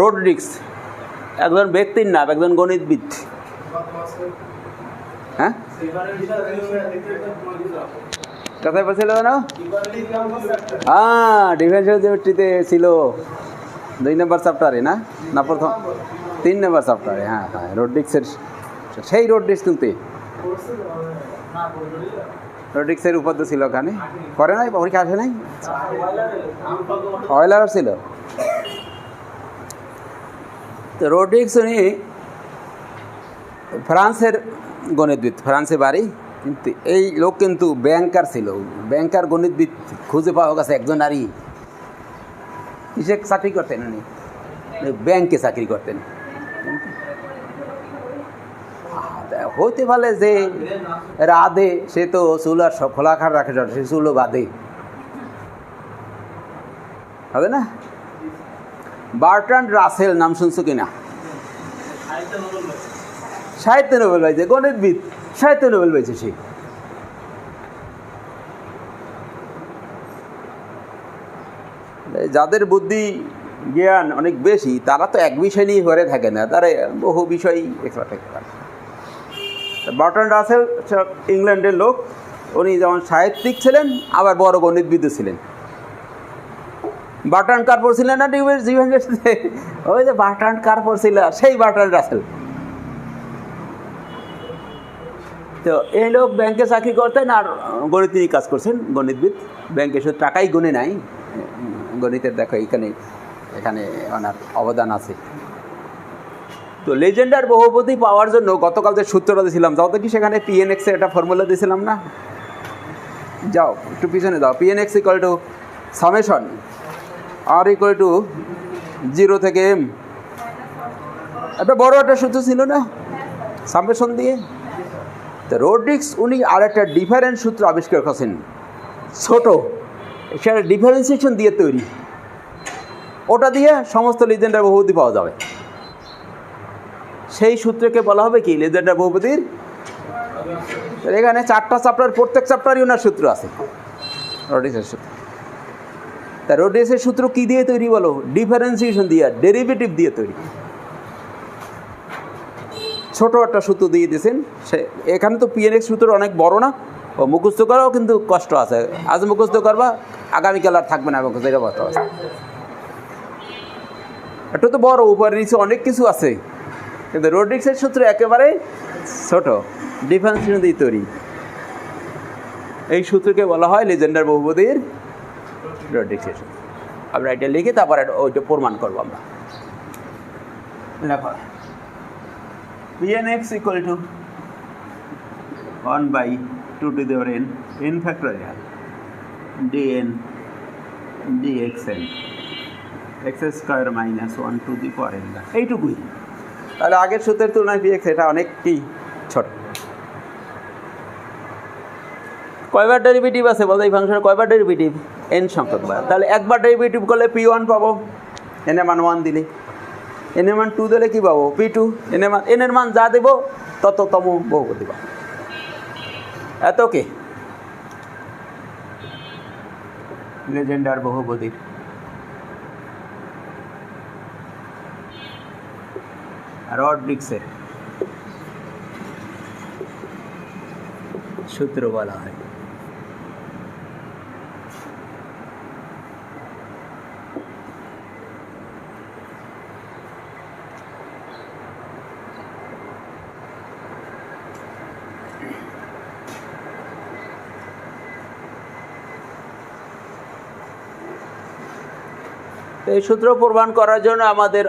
রোডরিক্স একজন ব্যক্তির নাম একজন গণিতবিদ। হ্যাঁ? কোথায় বলছিল না হ্যাঁ ছিল। দুই নম্বর চ্যাপ্টারে না? না প্রথম। তিন নম্বর চ্যাপ্টারে হ্যাঁ হ্যাঁ রোডরিক্সের সেই রোডরিক্স কিন্তু। রোডরিক্সের উপাধ্য ছিল ওখানে। করে নাই? পরীক্ষা আসে নাই? অয়েলার ছিল? তো রোডরিক্স উনি ফ্রান্সের গণিতবিদ, ফ্রান্সে বাড়ি, কিন্তু এই লোক কিন্তু ব্যাংকার ছিল। ব্যাংকার গণিতবিদ খুঁজে পাওয়া গেছে একজন নারী। কিসে চাকরি করতেন উনি? ব্যাংকে চাকরি করতেন। হইতে পারে যে রাধে, সে তো চুল আর সব খোলাখাট রাখে, সে চুলও বাঁধে। হবে না? বার্ট্রান্ড রাসেল নাম শুনছো কিনা? সাহিত্য নোবেল পাইছে গণিতবিদ সাহিত্য নোবেল পাইছে সে। যাদের বুদ্ধি জ্ঞান অনেক বেশি তারা তো এক বিষয় নিয়ে ঘরে থাকে না তারা বহু বিষয়ই এক্সপার্ট থাকতে পারে বার্টন রাসেল ইংল্যান্ডের লোক। উনি যেমন সাহিত্যিক ছিলেন আবার বড় গণিতবিদও ছিলেন। বাটন কার পড়ছিলেন না টিউবের জীবন ওই যে বাটন কার পড়ছিল সেই বাটন রাসেল তো এই লোক ব্যাংকে চাকরি করতেন আর গণিত নিয়ে কাজ করছেন, গণিতবিদ। ব্যাংকে শুধু টাকাই গুনে নাই। গণিতের দেখো এখানে এখানে ওনার অবদান আছে। তো লেজেন্ডার বহুপতি পাওয়ার জন্য গতকাল যে সূত্রটা দিয়েছিলাম যাও তো কি সেখানে পিএনএক্স একটা ফর্মুলা দিয়েছিলাম না? যাও, একটু পিছনে দাও। P N X equal to summation R equal to zero থেকে এম একটা বড় একটা সূত্র ছিল না? সামেশন দিয়ে। তো রোড্রিক্স উনি আর একটা ডিফারেন্ট সূত্র আবিষ্কার করেছেন। ছোট। সেটা ডিফারেন্সিয়েশন দিয়ে তৈরি। ওটা দিয়ে সমস্ত লিজেন্ডার বহুপতি পাওয়া যাবে। সেই সূত্রকে বলা হবে কি? লেজেন্ডার বহুপতির এখানে চারটা চ্যাপ্টার প্রত্যেক চ্যাপ্টারই ওনার সূত্র আছে। রোডিক্সের সূত্র। তা রোডিক্সের সূত্র কি দিয়ে তৈরি বলো? ডিফারেন্সিয়েশন দিয়ে ডেরিভেটিভ দিয়ে তৈরি। ছোট একটা সূত্র দিয়ে দিয়েছেন। সে, এখানে তো পিএনএক্স সূত্র অনেক বড় না। ও মুখস্থ করাও কিন্তু কষ্ট আছে। আজ মুখস্থ করবা, আগামীকাল আর থাকবে না মুখস্থ, এটা কষ্ট আছে এটা তো বড় উপরে নিচে অনেক কিছু আছে। কিন্তু রোড্রিক্সের সূত্র একেবারে ছোট। ডিফেন্স দিয়ে তৈরি। এই সূত্রকে বলা হয় লেজেন্ডার বহুপদীর সূত্র আমরা এটা লিখে তারপর ওইটা প্রমাণ করব আমরা। লেখা। Pnx equal to 1 by 2 to the power n n factorial, dn, dxn, x square minus one to the power n এইটুকুই। তাহলে আগের সূত্রের তুলনায় px এটা অনেকটি ছোট। কয়বার ডেরিভেটিভ আছে? বলতে এই ফাংশনের কয়বার ডেরিভেটিভ এন সংখ্যক বার। তাহলে একবার ডেরিভেটিভ করলে পি ওয়ান পাবো। এন এ মান ওয়ান দিলে। এন এর মান টু দিলে কী পাবো? পি টু এন এর মান এন এর মান যা দেবো, তততম বহুপতি পাবো। এত কে? লেজেন্ডার বহুপতির রড্রিক্সের সূত্র বলা হয়। এই সূত্র প্রমাণ করার জন্য আমাদের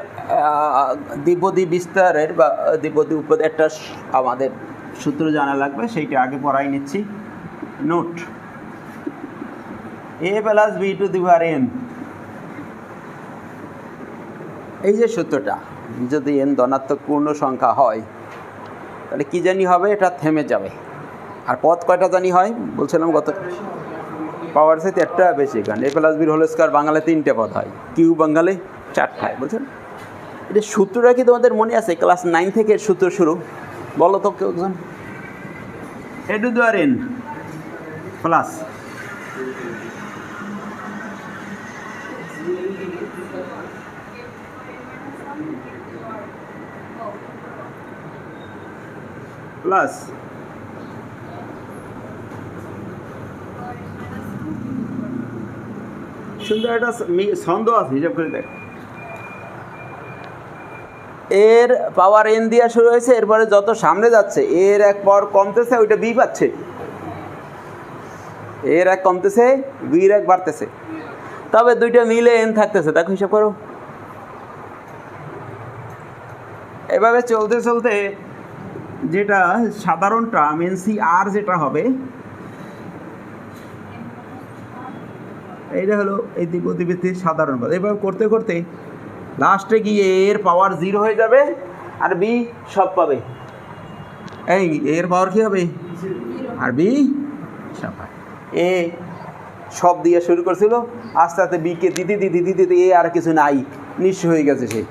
দ্বিপদী বিস্তারের বা দ্বিপদী উপদ, একটা আমাদের সূত্র জানা লাগবে, সেইটা আগে পড়াই নিচ্ছি। Note. A plus B to the N এই যে সূত্রটা, যদি এন ধনাত্মক পূর্ণ সংখ্যা হয়, তাহলে কি জানি হবে? এটা থেমে যাবে। আর পথ কয়টা জানি হয়? বলছিলাম গত পাওয়ার সাথে একটা বেশি গান। এ প্লাস বির হোল স্কোয়ার বাংলা তিনটে পদ হয়। কিউ বাঙালি চারটায়, বুঝছেন? এটা সূত্রটা কি তোমাদের মনে আছে? ক্লাস নাইন থেকে সূত্র শুরু। বলো তো কেউ একজন। A to N plus plus সুন্দর একটা ছন্দ আছে, হিসাব করে দেখ। এর পাওয়ার এন দিয়া শুরু হয়েছে, এরপরে যত সামনে যাচ্ছে, এর এক পাওয়ার কমতেছে, ওইটা বি পাচ্ছে। এর এক কমতেছে বির এক বাড়তেছে। তবে দুইটা মিলে এন থাকতেছে, দেখো হিসাব করো। এভাবে চলতে চলতে যেটা সাধারণ টার্ম এনসি আর যেটা হবে এইটা হলো এই দ্বিপদীবৃত্তির সাধারণ পদ। এভাবে করতে করতে লাস্টে গিয়ে এর পাওয়ার জিরো হয়ে যাবে আর বি সব পাবে। এই এর পাওয়ার কি হবে? আর বি সব এ সব দিয়ে শুরু করছিল। আস্তে আস্তে বিকে দিতে দিতে দিতে দিতে, এ আর কিছু নাই। নিঃস্ব হয়ে গেছে সে।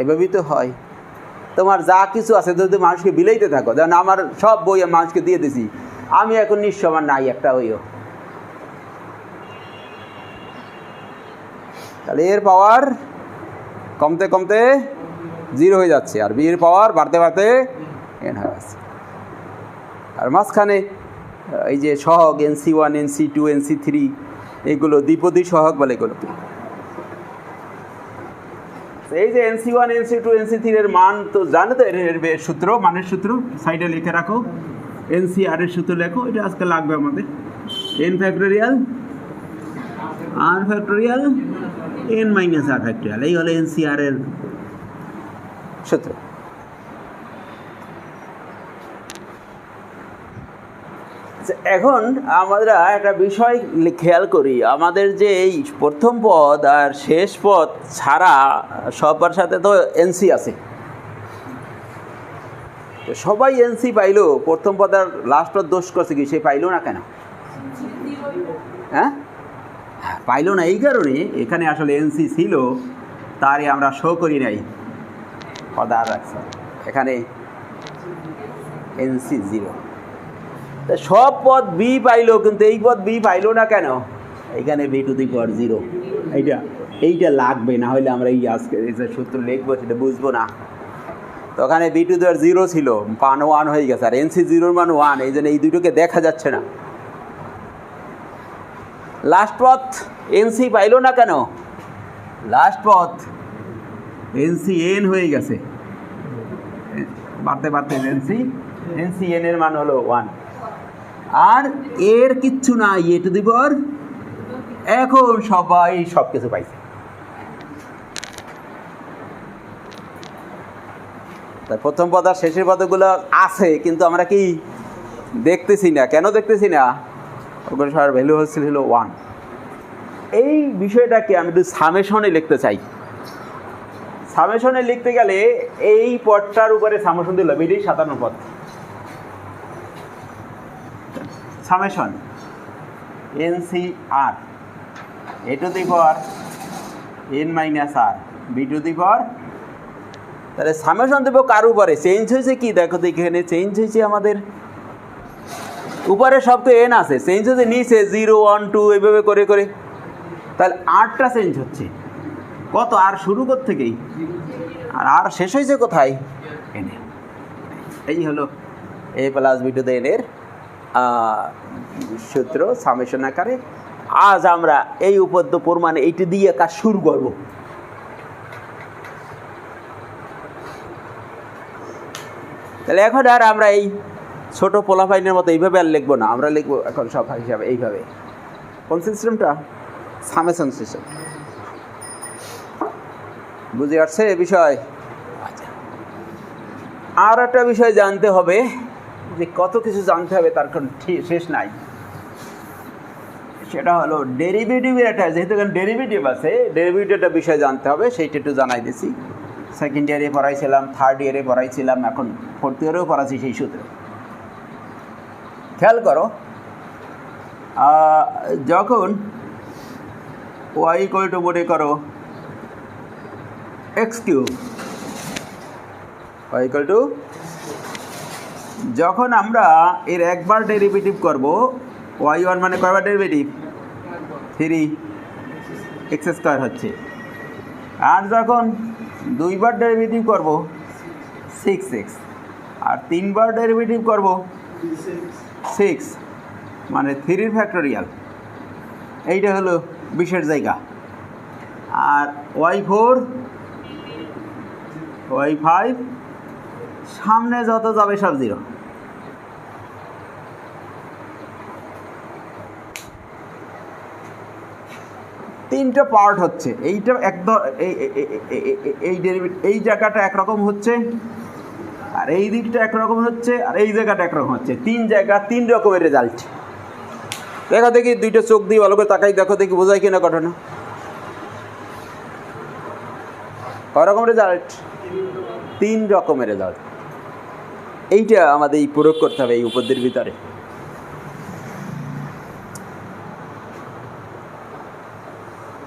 এভাবেই তো হয়। তোমার যা কিছু আছে যদি মানুষকে বিলাইতে থাকো। যেমন আমার সব বই মানুষকে দিয়ে দিছি। আমি এখন নিঃস্ব, আমার নাই একটা ওইও তাহলে এর পাওয়ার কমতে কমতে জিরো হয়ে যাচ্ছে আর বি এর পাওয়ার বাড়তে বাড়তে এন হয়ে যাচ্ছে। আর মাঝখানে এই যে সহগ N C one N C two N C three এগুলো দ্বিপদী সহগ বলে এগুলোকে এই যে N C one N C two N C three এর মান তো জানো তো, এর সূত্র, মানের সূত্র সাইডে লিখে রাখো এনসি আর এর সূত্র লেখো, এটা আজকে লাগবে আমাদের। N factorial R factorial N minus R factorial এই হলো এনসিআর এর সূত্র। আচ্ছা, এখন আমরা একটা বিষয় খেয়াল করি। আমাদের যে এই প্রথম পদ আর শেষ পদ ছাড়া সবার সাথে তো এনসি আছে। সবাই এনসি পাইলো প্রথম পদ আর লাস্ট পদ দোষ করছে কি? সে পাইলো না কেন? হ্যাঁ, পাইলো না এই কারণে এখানে আসলে এনসি ছিল তারই আমরা শো করি নাই। পদার রাখছি। এখানে এনসি জিরো তা সব পদ বি পাইলো, কিন্তু এই পদ বি পাইলো না কেন? এখানে B to the power zero এইটা এইটা লাগবে, না হলে আমরা এই আজকে সূত্র লিখব সেটা বুঝব না। তো ওখানে বি টু দেওয়ার জিরো ছিল পান ওয়ান হয়ে গেছে, আর এনসি জিরোর মান ওয়ান এই জন্য এই দুটোকে দেখা যাচ্ছে না। লাস্ট পথ এনসি পাইলো না কেন? লাস্ট পথ। এনসি এন হয়ে গেছে। বাড়তে বাড়তে এনসি। এনসি এন এর মান হলো ওয়ান আর এর কিচ্ছু নাই, এ টু দি পাওয়ার এখন সবাই সব কিছু পাইছে। তাই প্রথম পদ আর শেষের পদগুলো আছে, কিন্তু আমরা কি দেখতেছি না? কেন দেখতেছি না? ওগুলো সবার ভ্যালু হচ্ছে হলো ওয়ান এই বিষয়টাকে আমি একটু সামেশনে লিখতে চাই। সামেশনে লিখতে গেলে এই পদটার উপরে সামেশন দিলাম এটাই সাধারণ পদ। Summation N C R A to the power N minus R B to the power তাহলে সামেশন দেবো কার উপরে? চেঞ্জ হয়েছে কি? দেখো তো এখানে চেঞ্জ হয়েছে আমাদের। উপরে সব তো এন আছে। চেঞ্জ হয়েছে নিচে জিরো ওয়ান টু এইভাবে করে করে। তাহলে আটটা চেঞ্জ হচ্ছে। কত? আর শুরু কর থেকেই আর আর শেষ হয়েছে কোথায়? এনে। এই হলো A plus B to the এনের সূত্র সামেশন আকারে। আজ আমরা এই উপদ্য প্রমাণে এইটি দিয়ে কাজ শুরু করব। তাহলে এখন আর আমরা এই ছোট পোলাফাইনের মতো এইভাবে আর লিখব না। আমরা লিখব এখন সব হিসাবে এইভাবে। কোন সিস্টেমটা সামেশন সিস্টেম বুঝে আসছে এ বিষয়? আচ্ছা। আর একটা বিষয় জানতে হবে যে কত কিছু জানতে হবে তার কোনো শেষ নাই। সেটা হলো ডেরিভেটিভের একটা যেহেতু এখানে ডেরিভেটিভ আছে ডেরিভেটিভ একটা বিষয় জানতে হবে সেইটা একটু জানাই দিছি। সেকেন্ড ইয়ারে পড়াইছিলাম থার্ড ইয়ারে পড়াইছিলাম এখন ফোর্থ ইয়ারেও পড়াচ্ছি সেই সূত্রে। খেয়াল করো যখন ওয়াই ইকুয়াল টু মনে করো? X cube Y equal to যখন আমরা এর একবার ডেরিভেটিভ করব ওয়াই ওয়ান মানে কয়বার ডেরিভেটিভ থ্রি এক্স স্কোয়ার হচ্ছে। আর যখন দুইবার ডেরিভেটিভ করব সিক্স এক্স আর তিনবার ডেরিভেটিভ করব সিক্স মানে থ্রির ফ্যাক্টোরিয়াল এইটা হলো বিশের জায়গা। আর ওয়াই ফোর, ওয়াই ফাইভ, সামনে যত যাবে সব জিরো। তিনটা পার্ট হচ্ছে। এইটা একদম এই এই জায়গাটা একরকম হচ্ছে, আর এই দিকটা একরকম হচ্ছে, আর এই জায়গাটা একরকম হচ্ছে। তিন জায়গা, তিন রকমের রেজাল্ট দেখো দেখি দুইটা চোখ দিয়ে ভালো করে তাকাই, দেখো দেখি বোঝায় কিনা ঘটনা। কয় রকম রেজাল্ট তিন রকমের রেজাল্ট এইটা আমাদের এই প্রয়োগ করতে হবে এই উপদের ভিতরে।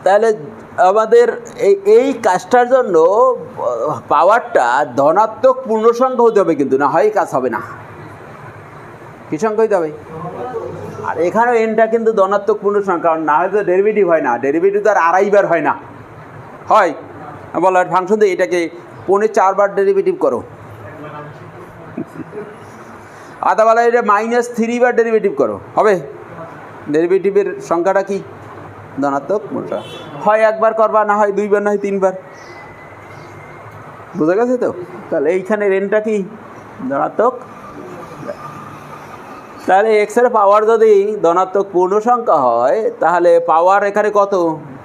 তাহলে আমাদের এই এই কাজটার জন্য পাওয়ারটা ধনাত্মক পূর্ণ সংখ্যা হতে হবে কিন্তু, না হয় কাজ হবে না। কি সংখ্যা হতে হবে? আর এখানেও এনটা কিন্তু ধনাত্মক পূর্ণ সংখ্যা কারণ না হয়তো ডেরিভেটিভ হয় না। ডেরিভেটিভ তো আর আড়াইবার হয় না। হয়? বলো ফাংশন দিয়ে এটাকে পৌনে চারবার ডেরিভেটিভ করো। আধা বেলা এটা মাইনাস থ্রিবার ডেরিভেটিভ করো। হবে? ডেরিভেটিভের সংখ্যাটা কি? ধনাত্মক মোটা। হয় একবার করবা, না হয় দুইবার, না হয় তিনবার। বুঝা গেছে তো? তাহলে এইখানে রেনটা কি? ধনাত্মক। তাহলে এক্স এক্সের পাওয়ার যদি ধনাত্মক পূর্ণ সংখ্যা হয়, তাহলে পাওয়ার এখানে কত?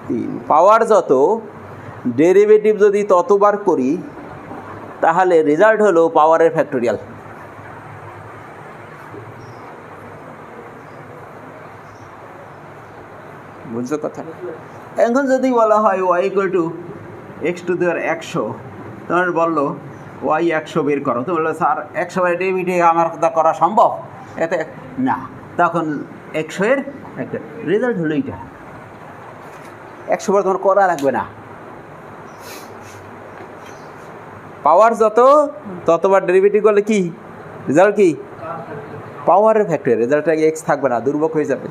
তিন। পাওয়ার যত ডেরিভেটিভ যদি ততবার করি, তাহলে রেজাল্ট হলো পাওয়ারের ফ্যাক্টোরিয়াল বুঝছ কথা? এখন যদি বলা হয় Y equal to X to দেওয়ার একশো তখন বলল ওয়াই একশো বের করো। তো বলল, স্যার, একশো বাই ডেবিটে আমার করা সম্ভব? এতে না, তখন একশো এর একটা রেজাল্ট হলো এইটা। একশো বার তোমার করা লাগবে না। পাওয়ার যত, ততবার ডেরিভেটিভ করলে কি? রেজাল্ট কি? পাওয়ারের ফ্যাক্টরি রেজাল্টটা এক্স থাকবে না দুর্ভোগ হয়ে যাবে।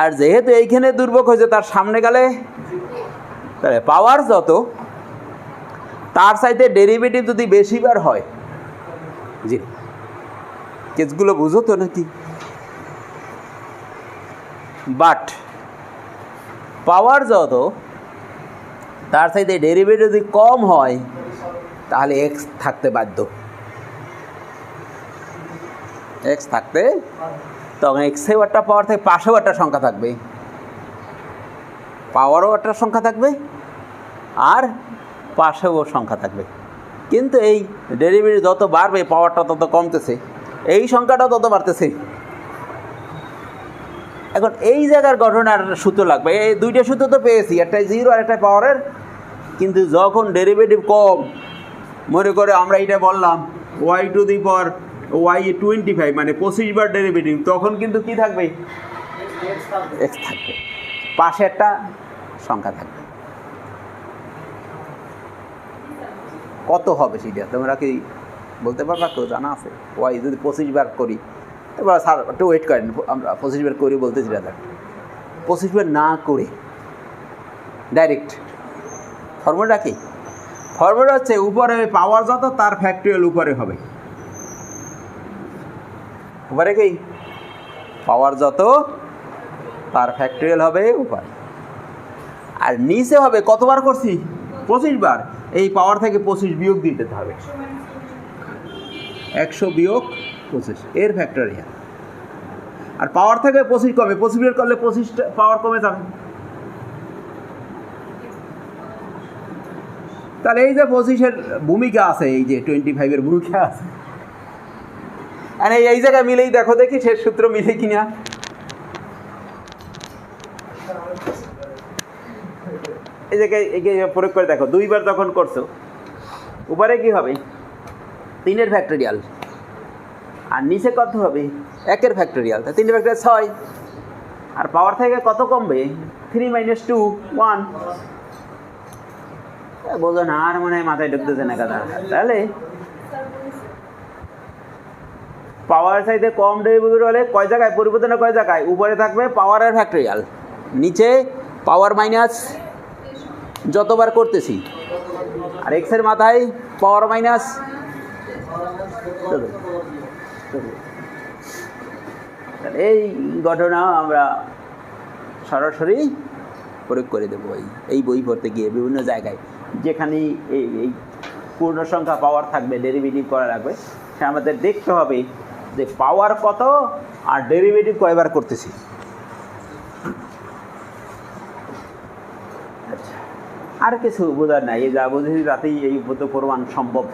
আর যেহেতু এইখানে দুর্ভোগ হয়েছে, তার সামনে গেলে তাহলে পাওয়ার যত, তার সাইতে ডেরিভেটিভ যদি বেশিবার হয়, জি। কেসগুলো বুঝো তো নাকি? বাট পাওয়ার যত, তার সাইতে ডেরিভেটিভ যদি কম হয়, তাহলে এক্স থাকতে বাধ্য। এক্স থাকতে তখন এক্সেও একটা পাওয়ার থেকে পাশেও একটা সংখ্যা থাকবে। পাওয়ারও একটা সংখ্যা থাকবে, আর পাশেও সংখ্যা থাকবে। কিন্তু এই ডেলিভারি যত বাড়বে পাওয়ারটা তত কমতেছে। এই সংখ্যাটা তত বাড়তেছে। এখন এই জায়গার গঠনের সূত্র লাগবে। এই দুইটা সূত্র তো পেয়েছি, একটা জিরো আর একটা পাওয়ারের কিন্তু যখন ডেরিভেটিভ কম, মনে করে আমরা এটা বললাম Y to the power Y twenty five মানে পঁচিশ বার ডেরিভেটিভ তখন কিন্তু কি থাকবে? এক্স থাকবে। পাশে একটা সংখ্যা থাকবে। কত হবে সেটা? তোমরা কি বলতে পারবা কেউ জানা আছে? ওয়াই যদি পঁচিশ বার করি, এবার স্যার একটু ওয়েট করেন, আমরা পঁচিশ বার করি বলতেছি, দাদা। পঁচিশ বার না করে ডাইরেক্ট ফর্মুলাটা কি? ফর্মুলা হচ্ছে উপরে পাওয়ার যত, তার ফ্যাক্টরিয়াল উপরে হবে। উপরে কি? পাওয়ার যত, তার ফ্যাক্টরিয়াল হবে উপরে। আর নিচে হবে কতবার করছি? পঁচিশ বার। এই পাওয়ার থেকে পঁচিশ বিয়োগ দিতে হবে। একশো বিয়োগ পঁচিশ। এর ফ্যাক্টরিয়াল আর পাওয়ার থেকে পঁচিশ কমে। পঁচিশ বিয়োগ করলে পঁচিশটা পাওয়ার কমে যাবে। তাহলে এই যে পঁচিশের ভূমিকা আছে, এই যে টোয়েন্টি ফাইভের ভূমিকা আছে। আর এই জায়গায় মিলেই দেখো দেখি, শেষ সূত্র মিলে কিনা। এই জায়গায় প্রয়োগ করে দেখো। দুইবার যখন করছ, উপরে কি হবে? তিনের ফ্যাক্টরিয়াল আর নিচে কত হবে? একের ফ্যাক্টরিয়াল তা তিনের ফ্যাক্টরিয়াল ছয়। আর পাওয়ার থেকে কত কমবে? থ্রি মাইনাস টু ওয়ান বোঝো না, আর মনে হয় মাথায় ঢুকতেছে না কথা। তাহলে পাওয়ার সাইডে কম ডেরিভেটিভ হলে কয় জায়গায়? পরিবর্তন কয় জায়গায়? উপরে থাকবে পাওয়ারের ফ্যাক্টরিয়াল নিচে পাওয়ার মাইনাস যতবার করতেছি। আর এক্সের মাথায় পাওয়ার মাইনাস এই ঘটনা আমরা সরাসরি প্রয়োগ করে দেবো এই এই বই পড়তে গিয়ে বিভিন্ন জায়গায়। যেখানে এই এই পূর্ণ সংখ্যা পাওয়ার থাকবে ডেরিভেটিভ করা লাগবে। সে আমাদের দেখতে হবে যে পাওয়ার কত আর ডেরিভেটিভ কয়বার করতেছি। আচ্ছা আর কিছু বোঝার নাই, এই যা বুঝেছি তাতেই এই উপত প্রমাণ সম্ভব।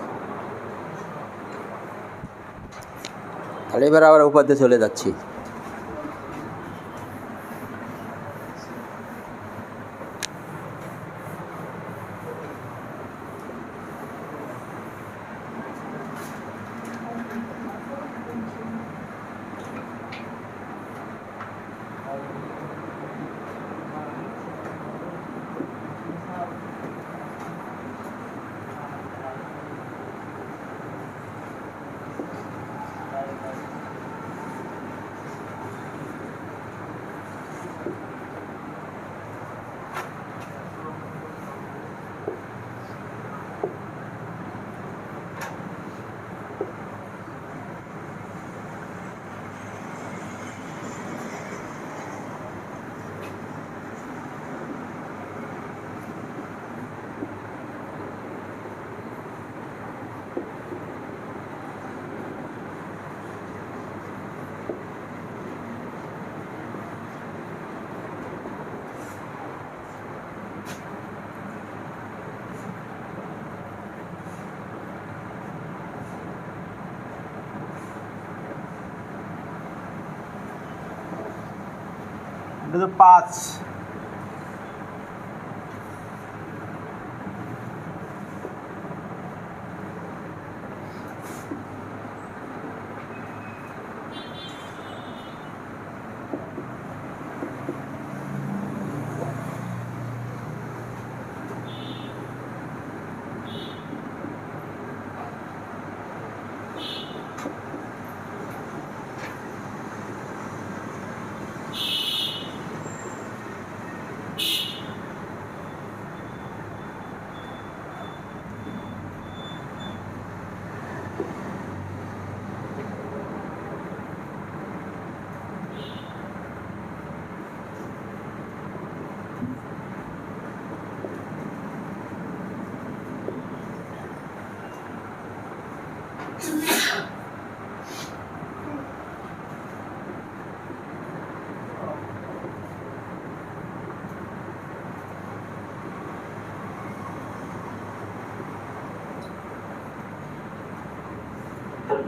এবার আবার উপাধ্যে চলে যাচ্ছি। এটা তো পাঁচ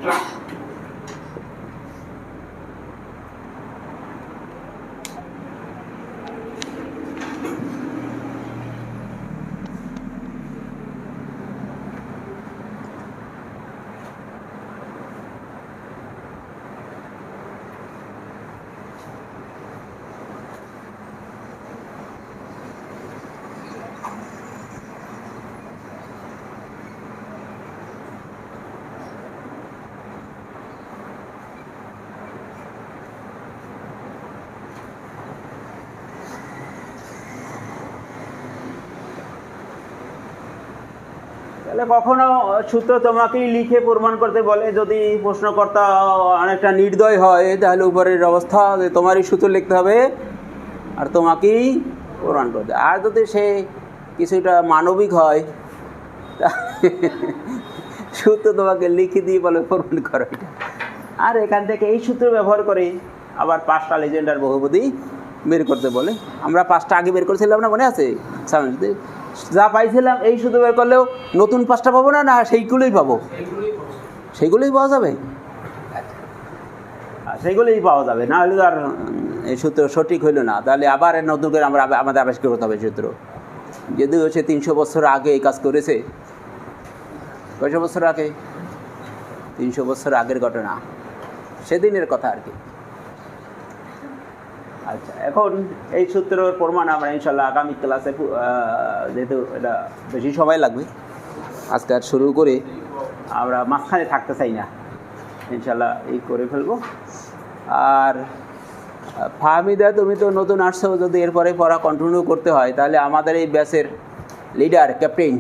just তাহলে কখনো সূত্র তোমাকেই লিখে প্রমাণ করতে বলে, যদি প্রশ্নকর্তা অনেকটা নির্দয় হয়, তাহলে উপরের অবস্থা তোমারই সূত্র লিখতে হবে আর তোমাকেই প্রমাণ করতে আর যদি সে কিছুটা মানবিক হয় সূত্র তোমাকে লিখে দিয়ে বলে, প্রমাণ করো এটা। আর এখান থেকে এই সূত্র ব্যবহার করে আবার পাঁচটা লেজেন্ডার বহুপদী বের করতে বলে। আমরা পাঁচটা আগে বের করেছিলাম না, মনে আছে? সামনে যা পাইছিলাম, এই শুধু বের করলেও নতুন পাঁচটা পাবো না না, সেইগুলোই পাবো? সেইগুলোই পাওয়া যাবে? সেইগুলোই পাওয়া যাবে। না হলে আর এই সূত্র সঠিক হইল না। তাহলে আবার নতুন করে আমরা আমাদের আবিষ্কার করতে হবে সূত্র। যদিও সে তিনশো বছর আগে এই কাজ করেছে। কয়শো বছর আগে? তিনশো বছর আগের ঘটনা। সেদিনের কথা আর কি। আচ্ছা এখন এই সূত্রের প্রমাণ আমরা ইনশাল্লাহ আগামী ক্লাসে যেহেতু এটা বেশি সময় লাগবে, আজকে আর শুরু করে আমরা মাঝখানে থাকতে চাই না। ইনশাল্লাহ এই করে ফেলব। আর ফাহমিদা, তুমি তো নতুন আসছো, যদি এরপরে পড়া কন্টিনিউ করতে হয়, তাহলে আমাদের এই ব্যাচের লিডার ক্যাপ্টেন